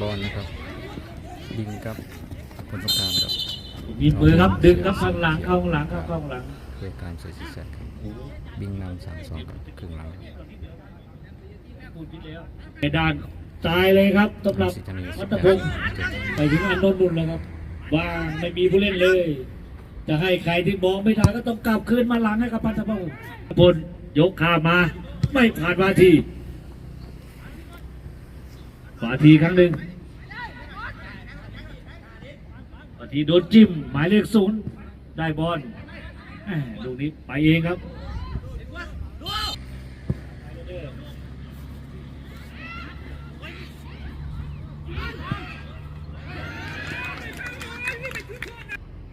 บอลนะครับบิงกับผลสงครามครับมีมือครับดึงครับข้างหลังเข้าข้างหลังเข้าข้างหลังเพื่อการเสียชีวิตครับบิงนำสามสองครับครึ่งหลังในด้านซ้ายเลยครับสำหรับสิทธานีวัฒพงศ์ไปถึงอันนนท์นุ่นแล้วครับว่าไม่มีผู้เล่นเลย จะให้ใครที่มองไม่ทันก็ต้องกลับคืนมาหลังให้กับพันธพงศ์พลยกข้ามมา ไม่ผ่านวาทีวาทีครั้งหนึ่งวาทีโดนจิ้มหมายเลขศูนย์ได้บอลลูกนี้ไปเองครับ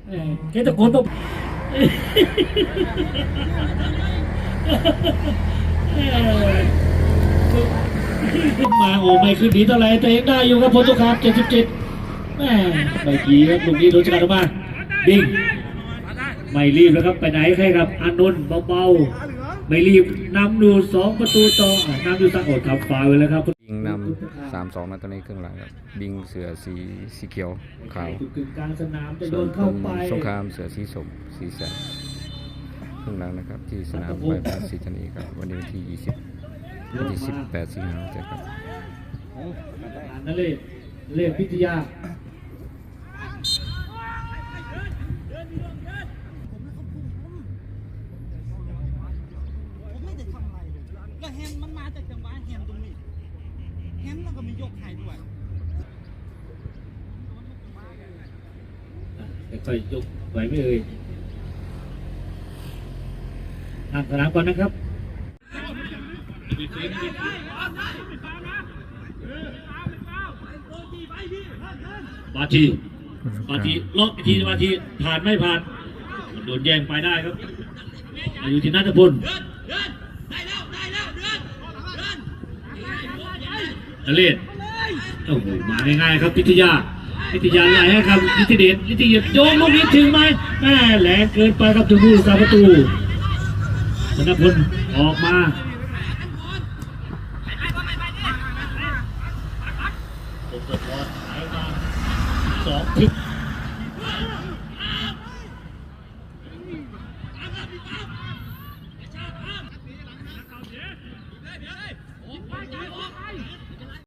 เอ่อแกตะโกนบอกเมาโอ้ไม่ขึ้นดีเท่าไหรแต่ยังได้อยู่ครับพลตุคาม77แม่ไม่กี่ครับลูกนี้โดนสกัดออกมาดิ้งไม่รีบแล้วครับไปไหนใครครับอานนท์เบาๆไม่รีบนำดูสองประตูต่ออะนำดูสักโอดทำฟาวล์ไว้แล้วครับบิงนำสามสองนะตอนนี้ครึ่งหลังครับบิงเสือสีสีเขียวขาวกึ่งกลางสนามจะโยส่วนนเข้าไปสงครามเสือสีสมสีแสดครึ่งหลังนะครับที่สนามไฟฟ้าสีธันีครับวันนี้วันที่ 20วันที่ 18สิงหาคมเจอครับอ่า นนั่นเลยเรียกพิทยาผมไม่ได้ทำอะไรเลยแล้วแฮนด์มันมาจากจังหวะแฮนด์ตรงนี้แฮนด์แล้วก็มียกไข่ด้วยค่อยๆยกไหวไหม่เอ่ยทางสนามก่อนนะครับ บาทีบาทีล็อกอีกทีบาทีผ่านไม่ผ่าน โดนแย่งไปได้ครับอยู่ที่นัทพลนเรศโอ้โหมาง่ายๆครับพิทยาพิทยาไหลให้ครับนิติเดชนิติเดชโยนลูกนี้ถึงไหมแม่แหลงเกินไปครับถึงผู้สาประตูธนพลออกมาผมสะท้อนหายมา สองทิศไป